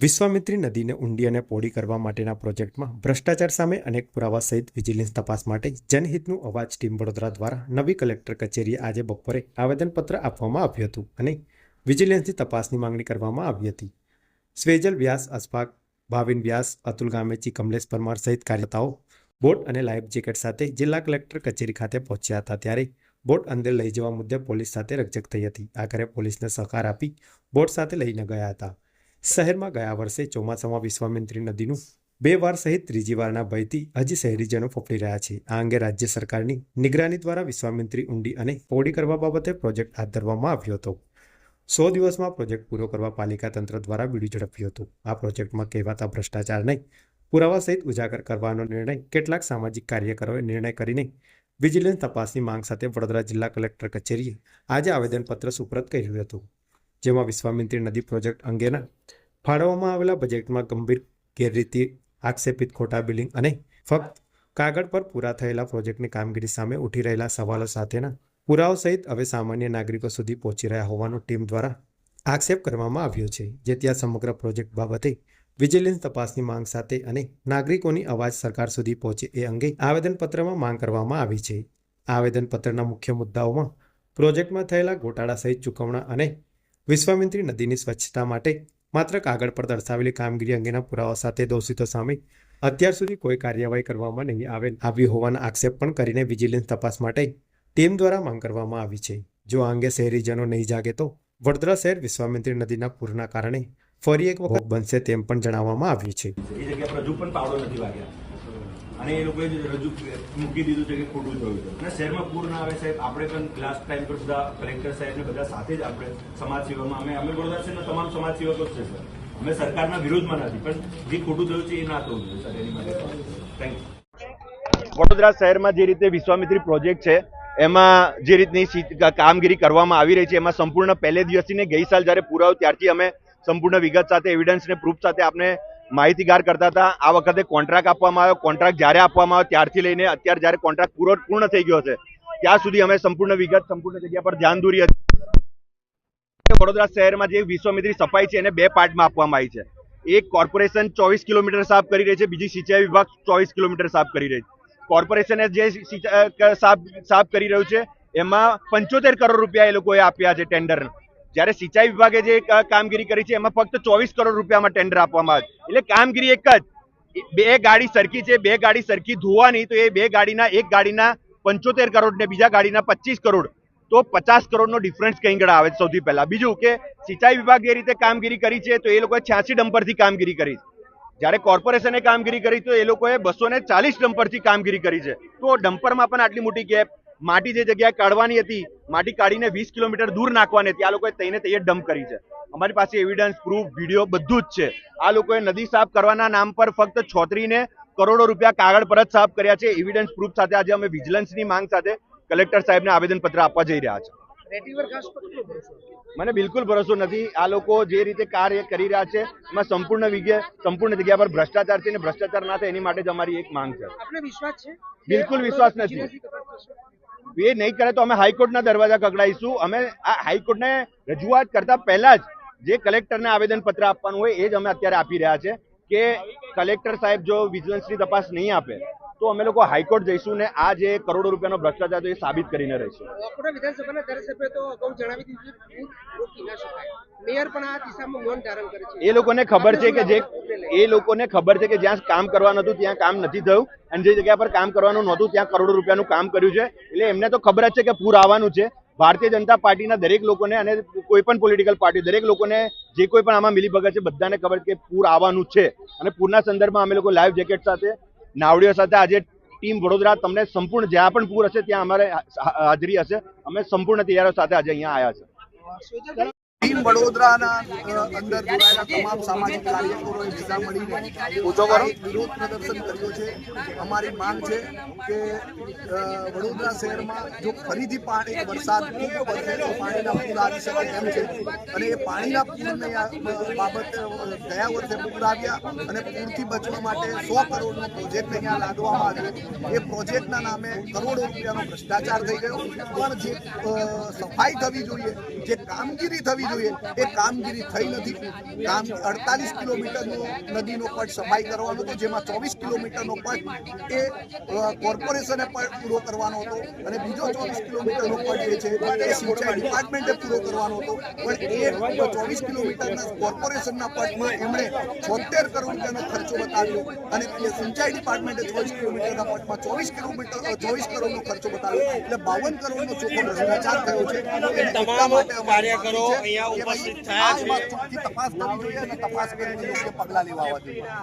વિશ્વામિત્રી નદીને ઊંડી અને પહોળી કરવા માટેના પ્રોજેક્ટમાં ભ્રષ્ટાચાર સામે અનેક પુરાવા સહિત વિજિલન્સ તપાસ માટે જનહિતનું અવાજ ટીમ વડોદરા દ્વારા નવી કલેક્ટર કચેરીએ આજે બપોરે આવેદનપત્ર આપવામાં આવ્યું હતું અને વિજિલન્સની તપાસની માંગણી કરવામાં આવી હતી. સ્વેજલ વ્યાસ અસ્ફાક ભાવિન વ્યાસ, અતુલ ગામેચી કમલેશ પરમાર સહિત કાર્યકર્તાઓ બોટ અને લાઈફ જેકેટ સાથે જિલ્લા કલેક્ટર કચેરી ખાતે પહોંચ્યા હતા ત્યારે બોટ અંદર લઈ જવા મુદ્દે પોલીસ સાથે રકઝક થઈ હતી. આખરે પોલીસને સહકાર આપી બોટ સાથે લઈને ગયા હતા. શહેરમાં ગયા વર્ષે ચોમાસામાં વિશ્વામિત્રી નદીનું બે વાર સહિત ત્રીજી વારના ભયથી હજી શહેરીજનો ફફડી રહ્યા છે. આ અંગે રાજ્ય સરકારની નિગરાની દ્વારા વિશ્વામિત્રી ઊંડી અને પોડી કરવા બાબતે પ્રોજેક્ટ હાથ ધરવામાં આવ્યો હતો. સો દિવસમાં પ્રોજેક્ટ પૂરો કરવા પાલિકા તંત્ર દ્વારા બીડું ઝડપ્યું હતું. આ પ્રોજેક્ટમાં કહેવાતા ભ્રષ્ટાચારને પુરાવા સહિત ઉજાગર કરવાનો નિર્ણય કેટલાક સામાજિક કાર્યકરોએ નિર્ણય કરીને વિજિલન્સ તપાસની માંગ સાથે વડોદરા જિલ્લા કલેક્ટર કચેરીએ આજે આવેદનપત્ર સુપ્રત કર્યું હતું. જેમાં વિશ્વામિત્રી નદી પ્રોજેક્ટ અંગેના ફાળવવામાં આવેલા બજેટમાં ગંભીર ગેરરીતિ, આક્ષેપિત ખોટા બિલિંગ અને ફક્ત કાગળ પર પૂરા થયેલા પ્રોજેક્ટની કામગીરી સામે ઉઠી રહેલા સવાલો સાથેના પુરાવો સહિત હવે સામાન્ય નાગરિકો સુધી પહોંચી રહ્યા હોવાનો ટીમ દ્વારા આક્ષેપ કરવામાં આવ્યો છે જેથી આ સમગ્ર પ્રોજેક્ટ બાબતે વિજિલન્સ તપાસની માંગ સાથે અને નાગરિકોની અવાજ સરકાર સુધી પહોંચે એ અંગે આવેદનપત્રમાં માંગ કરવામાં આવી છે. આવેદનપત્રના મુખ્ય મુદ્દાઓમાં પ્રોજેક્ટમાં થયેલા ગોટાળા સહિત ચૂકવણા અને વિશ્વામિત્રી નદીની સ્વચ્છતા માટે માત્ર કાગળ પર દર્શાવેલી કામગીરી અંગેના પુરાવા સાથે દોષિતો સામે અત્યાર સુધી કોઈ કાર્યવાહી કરવામાં નહીં આવેલ આવી હોવાના આક્ષેપ પણ કરીને વિજિલન્સ તપાસ માટે ટીમ દ્વારા માંગ કરવામાં આવી છે. જો આ અંગે શહેરીજનો નહીં જાગે તો વડોદરા શહેર વિશ્વામિત્રી નદીના પૂરના કારણે ફરી એક વખત બનશે તેમ પણ જણાવવામાં આવ્યું છે. અને એ લોકોએ રજૂ મૂકી દીધું છે કે ખોટું થયું અને શહેરમાં પૂર ના આવે સાહેબ, આપણે પણ લાસ્ટ ટાઈમ પર બધા કલેક્ટર સાહેબ ને બધા સાથે જ આપણે સમાજ અમે અમે વડોદરા શહેરના તમામ સમાજ સેવકો છે, સર. અમે સરકારના વિરોધમાં નથી, પણ જે ખોટું થયું છે એ ના થવું જોઈએ, સર, એની માટે. થેન્ક વડોદરા શહેરમાં જે રીતે વિશ્વામિત્રી પ્રોજેક્ટ છે, એમાં જે રીતની કામગીરી કરવામાં આવી રહી છે, એમાં સંપૂર્ણ પહેલે દિવસથી ગઈ સાલ જ્યારે પૂરાયો ત્યારથી અમે સંપૂર્ણ વિગત સાથે એવિડન્સ ને પ્રૂફ સાથે આપણે માહિતીગાર કરતા હતા. આ વખતે કોન્ટ્રાક્ટ આપવામાં આવ્યો. કોન્ટ્રાક્ટ જ્યારે આપવામાં આવ્યો ત્યારથી લઈને અત્યારે જ્યારે કોન્ટ્રાક્ટ પૂરો પૂર્ણ થઈ ગયો છે, ત્યાં સુધી અમે સંપૂર્ણ વિગત, સંપૂર્ણ જગ્યા પર ધ્યાન દોરી હતી. વડોદરા શહેરમાં જે વિશ્વમિત્રી સફાઈ છે એને બે પાર્ટમાં આપવામાં આવી છે. એક કોર્પોરેશન ચોવીસ કિલોમીટર સાફ કરી રહી છે, બીજી સિંચાઈ વિભાગ ચોવીસ કિલોમીટર સાફ કરી રહી છે. કોર્પોરેશને જે સાફ સાફ કરી રહ્યું છે, એમાં પંચોતેર કરોડ રૂપિયા એ લોકોએ આપ્યા છે ટેન્ડર જ્યારે સિંચાઈ વિભાગે જે કામગીરી કરી છે, એમાં ફક્ત ચોવીસ કરોડ રૂપિયામાં ટેન્ડર આપવામાં આવે એટલે કામગીરી એક જ. બે ગાડી સરખી છે, બે ગાડી સરખી ધોવાની, તો એ બે ગાડીના, એક ગાડીના પંચોતેર કરોડ ને બીજા ગાડીના પચીસ કરોડ. તો પચાસ કરોડનો ડિફરન્સ કઈ ગળા આવે સૌથી પહેલા. બીજું કે સિંચાઈ વિભાગ જે રીતે કામગીરી કરી છે, તો એ લોકોએ છ્યાસી ડમ્પરથી કામગીરી કરી છે. જ્યારે કોર્પોરેશને કામગીરી કરી, તો એ લોકોએ બસો ને ચાલીસ ડમ્પરથી કામગીરી કરી છે. તો ડમ્પરમાં પણ આટલી મોટી ગેપ માટી જે જગ્યાએ કાઢવાની હતી માટી કાઢીને વીસ કિલોમીટર દૂર નાખવાની હતી. આ લોકોએ તઈને તૈયાર ડમ્પ કરી છે. અમારી પાસે એવિડન્સ પ્રૂફ વીડિયો બધું જ છે. આ લોકોએ નદી સાફ કરવાના નામ પર ફક્ત છોતરીને કરોડો રૂપિયા કાગળ પર જ સાફ કર્યા છે. એવિડન્સ પ્રૂફ સાથે આજે અમે વિજિલન્સની માંગ સાથે કલેક્ટર સાહેબને આવેદનપત્ર આપવા જઈ રહ્યા છે મને બિલકુલ ભરોસો નથી. આ લોકો જે રીતે કાર્ય કરી રહ્યા છે એમાં સંપૂર્ણ વિગે સંપૂર્ણ જગ્યા પર ભ્રષ્ટાચાર છે અને ભ્રષ્ટાચાર ના થાય એની માટે જ અમારી એક માંગ છે. વિશ્વાસ છે? બિલકુલ વિશ્વાસ નથી. એ નહીં કરે તો અમે હાઈકોર્ટના દરવાજા કકડાઈશું અમે આ હાઈકોર્ટને રજૂઆત કરતા પહેલા જ જે કલેક્ટરને આવેદનપત્ર આપવાનું હોય એ જ અમે અત્યારે આપી રહ્યા છે કે કલેક્ટર સાહેબ જો વિજિલન્સની તપાસ નહીં આપે તો અમે લોકો હાઈકોર્ટ જઈશું ને આ જે કરોડો રૂપિયાનો ભ્રષ્ટાચાર છે એ સાબિત કરીને રહીશું. વિધાનસભાના ધારાસભ્ય તો અગાઉ જણાવી દીધું છે કે પૂર રોકી ના શકાય. મેયર પણ આ દિશામાં મૌન ધારણ કરે છે. એ લોકોને ખબર છે કે જે એ લોકોને ખબર છે કે જ્યાં કામ કરવાનું હતું ત્યાં કામ નથી થયું અને જે જગ્યા પર કામ કરવાનું નહોતું ત્યાં કરોડો રૂપિયાનું કામ કર્યું છે. એટલે એમને તો ખબર જ છે કે પૂર આવવાનું છે. ભારતીય જનતા પાર્ટીના દરેક લોકોને અને કોઈ પણ પોલિટિકલ પાર્ટી દરેક લોકોને જે કોઈ પણ આમાં મિલીભગત છે બધાને ખબર કે પૂર આવવાનું છે. અને પૂરના સંદર્ભમાં અમે લોકો લાઈવ જેકેટ સાથે નાવડીઓ સાથે આજે ટીમ વડોદરા તમને સંપૂર્ણ જ્યાં પણ પૂર હશે ત્યાં અમારે હાજરી હશે. અમે સંપૂર્ણ તૈયારીઓ સાથે આજે અહીંયા આવ્યા છે. ટીમ વડોદરાના અંદર જોડાયેલા તમામ સામાજિક કાર્યકરોએ ભેગા મળીને વિરોધ પ્રદર્શન કર્યું છે. અમારી માંગ છે કે વડોદરા શહેરમાં જો ફરીથી પાણી વરસાદ વધે તો પાણીના પૂર આવી શકે એમ છે. અને એ પાણીના પૂરને બાબત ગયા વર્ષે પૂર આવ્યા અને પૂરથી બચવા માટે સો કરોડનો પ્રોજેક્ટ અહીંયા લાદવામાં આવ્યો. એ પ્રોજેક્ટના નામે કરોડો રૂપિયાનો ભ્રષ્ટાચાર થઈ ગયો. પણ જે સફાઈ થવી જોઈએ, જે કામગીરી થવી જોઈએ એ કામગીરી થઈ નથી. કામ અડતાલીસ કિલોમીટરનો નદીનો પટ સફાઈ કરવાનો હતો જેમાં ચોવીસ કિલોમીટરનો પટ એ કોર્પોરેશને પૂરો કરવાનો હતો. અને બીજો ચોવીસ કિલોમીટરનો પટ જે છે એ સિંચાઈ ડિપાર્ટમેન્ટે પૂરો કરવાનો હતો. પણ એ ચોવીસ કિલોમીટરના કોર્પોરેશનના પટમાં એમણે છોતેર કરોડ રૂપિયાનો ખર્ચો બતાવ્યો. અને એ સિંચાઈ ડિપાર્ટમેન્ટે ચોવીસ કિલોમીટરના પટમાં ચોવીસ કિલોમીટર ચોવીસ કરોડનો ખર્ચો બતાવ્યો. એટલે બાવન કરોડનો ચોખ્ખો ભ્રષ્ટાચાર થયો છે. એટલા માટે કાર્યકરો છે અહીંયા ઉપસ્થિત થયા છે. તપાસ કરવી જોઈએ અને તપાસ કરીને પગલાં લેવા જોઈએ.